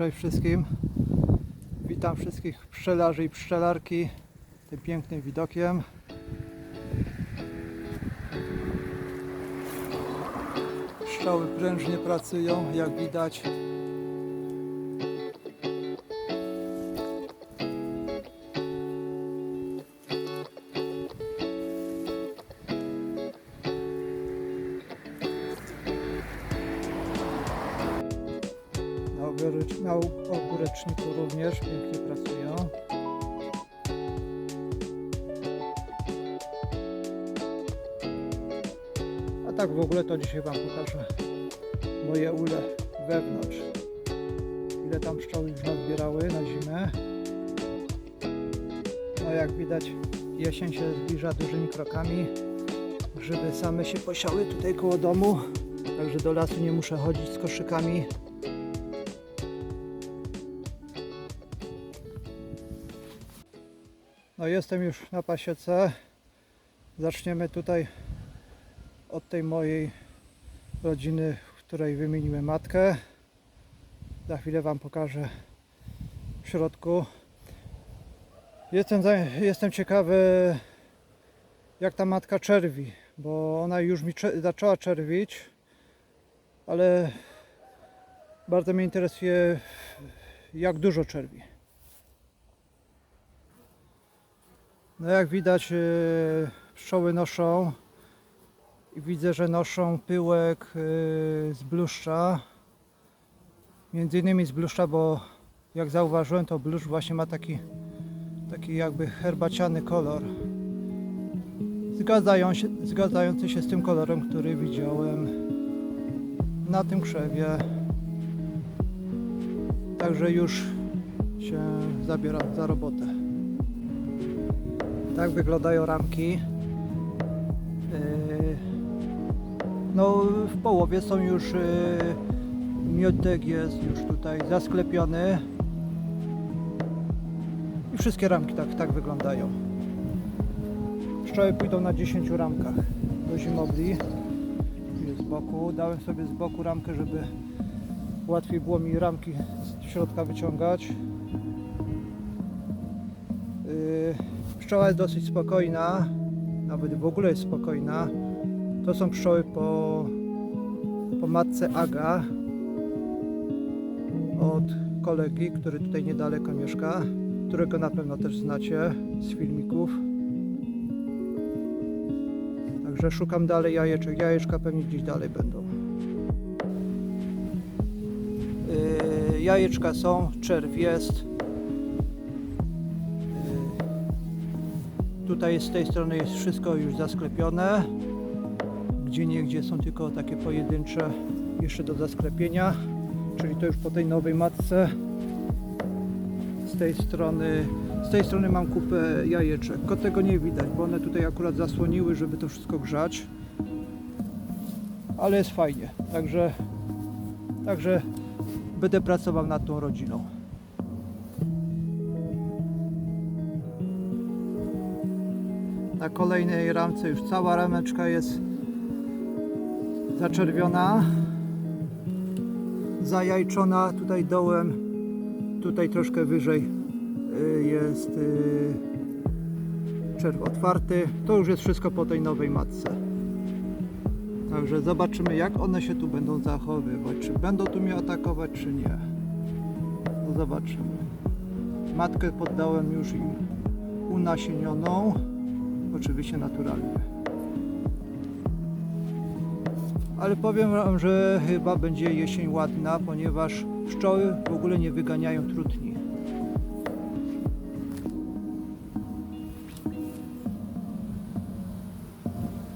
Cześć wszystkim. Witam wszystkich pszczelarzy i pszczelarki tym pięknym widokiem. Pszczoły prężnie pracują, jak widać. Na, ogórecz, na ogóreczniku również pięknie pracują. A tak w ogóle to dzisiaj Wam pokażę moje ule wewnątrz. Ile tam pszczoły już nazbierały na zimę. No jak widać jesień się zbliża dużymi krokami. Grzyby same się posiały tutaj koło domu. Także do lasu nie muszę chodzić z koszykami. No jestem już na pasiece. Zaczniemy tutaj od tej mojej rodziny, w której wymieniłem matkę. Za chwilę Wam pokażę w środku. Jestem, jestem ciekawy, jak ta matka czerwi, bo ona już mi cze- zaczęła czerwić, ale bardzo mnie interesuje, jak dużo czerwi. No jak widać, e, pszczoły noszą i widzę, że noszą pyłek e, z bluszcza. Między innymi z bluszcza, bo jak zauważyłem, to bluszcz właśnie ma taki, taki jakby herbaciany kolor. Zgadzają się, zgadzający się z tym kolorem, który widziałem na tym krzewie. Także już się zabieram za robotę. Tak wyglądają ramki. Yy, No w połowie są już yy, miotek jest już tutaj zasklepiony. I wszystkie ramki tak, tak wyglądają. Pszczoły pójdą na 10 ramkach do jest z boku. Dałem sobie z boku ramkę, żeby łatwiej było mi ramki z środka wyciągać. Yy, Pszczoła jest dosyć spokojna, nawet w ogóle jest spokojna. To są pszczoły po, po matce Aga od kolegi, który tutaj niedaleko mieszka, którego na pewno też znacie z filmików. Także szukam dalej jajeczek. Jajeczka pewnie gdzieś dalej będą. Yy, jajeczka są, czerw jest. Tutaj z tej strony jest wszystko już zasklepione. Gdzie niegdzie są tylko takie pojedyncze jeszcze do zasklepienia. Czyli to już po tej nowej matce. Z tej strony, z tej strony mam kupę jajeczek. Tylko tego nie widać, bo one tutaj akurat zasłoniły, żeby to wszystko grzać. Ale jest fajnie. Także, także będę pracował nad tą rodziną. Na kolejnej ramce już cała rameczka jest zaczerwiona, zajajczona tutaj dołem, tutaj troszkę wyżej y, jest y, czerw otwarty. To już jest wszystko po tej nowej matce. Także zobaczymy jak one się tu będą zachowywać. Czy będą tu mnie atakować, czy nie. No zobaczymy. Matkę poddałem już im unasienioną. Oczywiście naturalnie. Ale powiem Wam, że chyba będzie jesień ładna, ponieważ pszczoły w ogóle nie wyganiają trutni.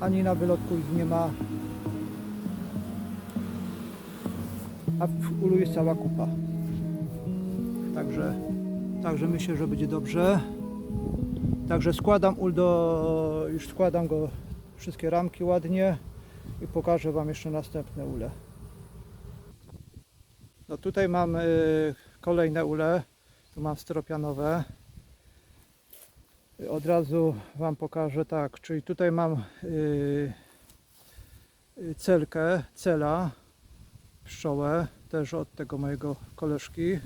Ani na wylotku ich nie ma. A w ulu jest cała kupa. Także, także myślę, że będzie dobrze. Także składam ul do, już składam go wszystkie ramki ładnie i pokażę Wam jeszcze następne ule. No tutaj mam y, kolejne ule, tu mam styropianowe. Y, Od razu Wam pokażę tak, czyli tutaj mam y, y, celkę, cela pszczołę, też od tego mojego koleżki.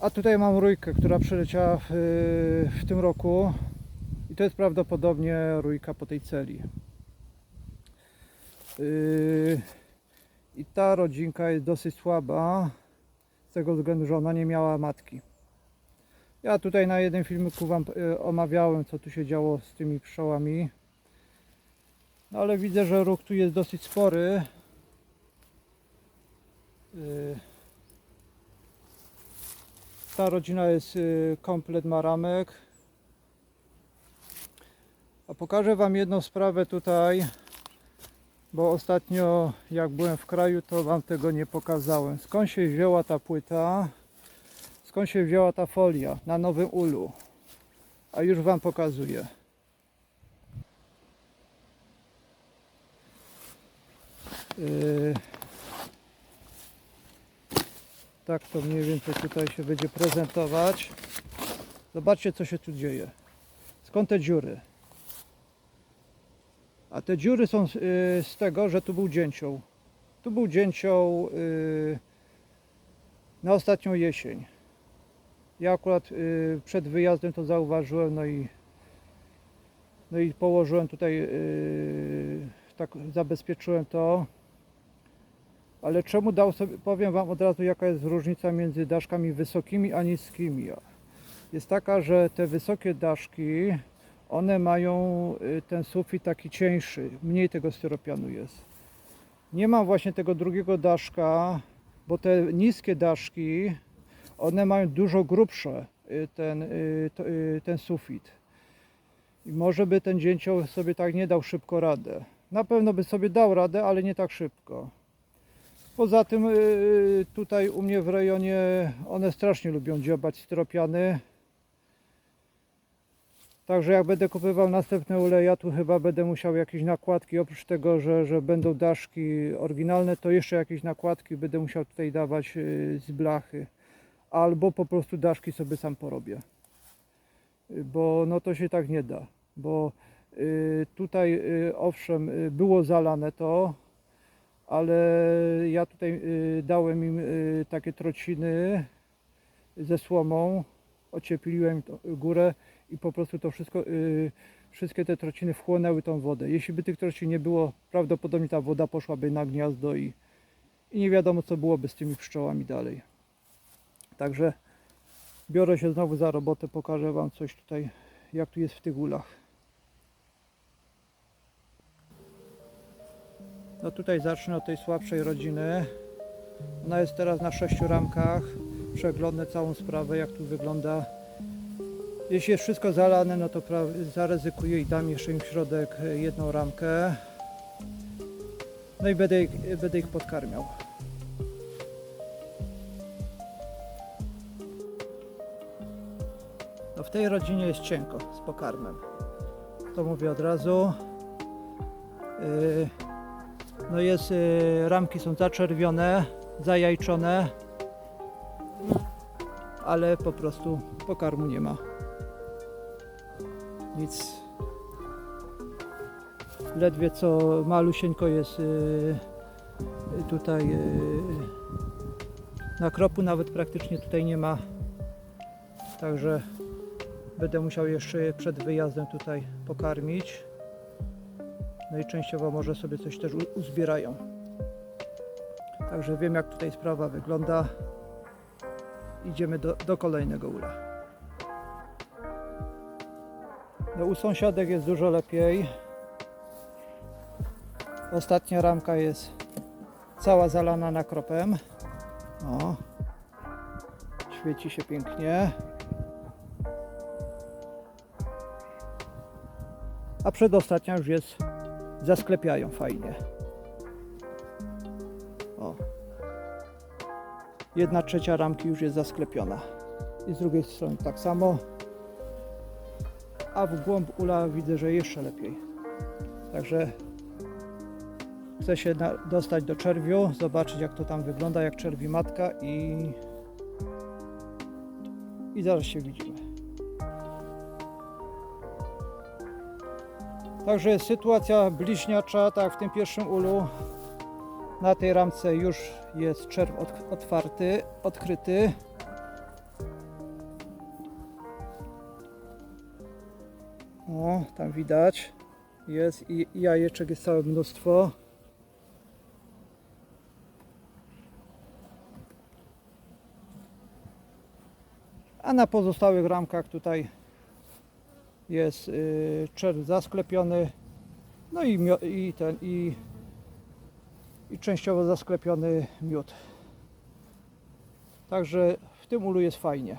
A tutaj mam rójkę, która przyleciała w, w tym roku i to jest prawdopodobnie rójka po tej celi. Yy, I ta rodzinka jest dosyć słaba z tego względu, że ona nie miała matki. Ja tutaj na jednym filmiku Wam y, omawiałem, co tu się działo z tymi pszczołami. No ale widzę, że ruch tu jest dosyć spory. Y, Ta rodzina jest y, komplet maramek. A pokażę Wam jedną sprawę tutaj, bo ostatnio jak byłem w kraju, to Wam tego nie pokazałem. Skąd się wzięła ta płyta? Skąd się wzięła ta folia na nowym ulu? A już Wam pokazuję. Yy, tak to mniej więcej tutaj się będzie prezentować. Zobaczcie co się tu dzieje. Skąd te dziury? A te dziury są z, yy, z tego, że tu był dzięcioł. Tu był dzięcioł yy, na ostatnią jesień. Ja akurat yy, przed wyjazdem to zauważyłem, no i no i położyłem tutaj, tak zabezpieczyłem to. Ale czemu dał sobie, powiem Wam od razu jaka jest różnica między daszkami wysokimi a niskimi. Jest taka, że te wysokie daszki, one mają y, ten sufit taki cieńszy, mniej tego styropianu jest. Nie mam właśnie tego drugiego daszka, bo te niskie daszki, one mają dużo grubsze y, ten, y, ten sufit. I może by ten dzięcioł sobie tak nie dał szybko radę. Na pewno by sobie dał radę, ale nie tak szybko. Poza tym y, tutaj u mnie w rejonie one strasznie lubią dziobać styropiany. Także jak będę kupywał następne ule, ja tu chyba będę musiał jakieś nakładki, oprócz tego, że, że będą daszki oryginalne, to jeszcze jakieś nakładki będę musiał tutaj dawać y, z blachy. Albo po prostu daszki sobie sam porobię. Y, Bo no to się tak nie da. Bo y, tutaj y, owszem y, było zalane to, ale ja tutaj y, dałem im y, takie trociny ze słomą, ociepliłem górę i po prostu to wszystko, y, wszystkie te trociny wchłonęły tą wodę. Jeśli by tych trocin nie było, prawdopodobnie ta woda poszłaby na gniazdo i, i nie wiadomo co byłoby z tymi pszczołami dalej. Także biorę się znowu za robotę, pokażę Wam coś tutaj, jak tu jest w tych ulach. No tutaj zacznę od tej słabszej rodziny. Ona jest teraz na sześciu ramkach. Przeglądnę całą sprawę, jak tu wygląda. Jeśli jest wszystko zalane, no to zaryzykuję i dam jeszcze im w środek e, jedną ramkę. No i będę ich, będę ich podkarmiał. No w tej rodzinie jest cienko z pokarmem. To mówię od razu. Yy, no jest, y, ramki są zaczerwione, zajajczone, ale po prostu pokarmu nie ma. Nic. Ledwie co malusieńko jest y, tutaj y, na kropu, nawet praktycznie tutaj nie ma. Także będę musiał jeszcze je przed wyjazdem tutaj pokarmić. No i częściowo może sobie coś też uzbierają. Także wiem jak tutaj sprawa wygląda. Idziemy do, do kolejnego ula. No u sąsiadek jest dużo lepiej. Ostatnia ramka jest cała zalana nakropem. O. Świeci się pięknie. A przedostatnia już jest zasklepiają fajnie. O. Jedna trzecia ramki już jest zasklepiona. I z drugiej strony tak samo. A w głąb ula widzę, że jeszcze lepiej. Także chcę się dostać do czerwiu, zobaczyć jak to tam wygląda, jak czerwi matka i i zaraz się widzimy. Także sytuacja bliźniacza, tak w tym pierwszym ulu. Na tej ramce już jest czerw otwarty, odkryty. O, tam widać. Jest i jajeczek jest całe mnóstwo. A na pozostałych ramkach tutaj jest y, czerw zasklepiony. No i, i ten i, i częściowo zasklepiony miód. Także w tym ulu jest fajnie.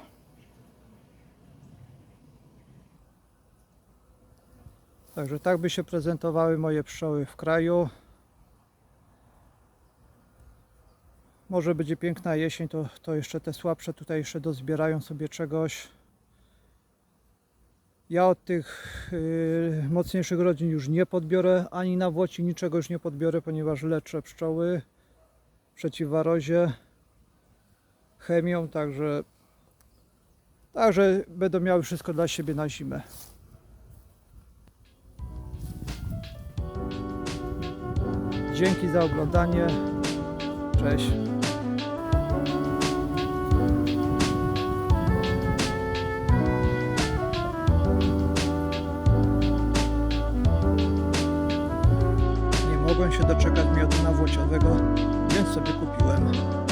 Także tak by się prezentowały moje pszczoły w kraju. Może będzie piękna jesień, to, to jeszcze te słabsze tutaj jeszcze dozbierają sobie czegoś. Ja od tych y, mocniejszych rodzin już nie podbiorę, ani na włoci niczego już nie podbiorę, ponieważ leczę pszczoły przeciw warozie chemią, także także będą miały wszystko dla siebie na zimę. Dzięki za oglądanie. Cześć. Nie mogłem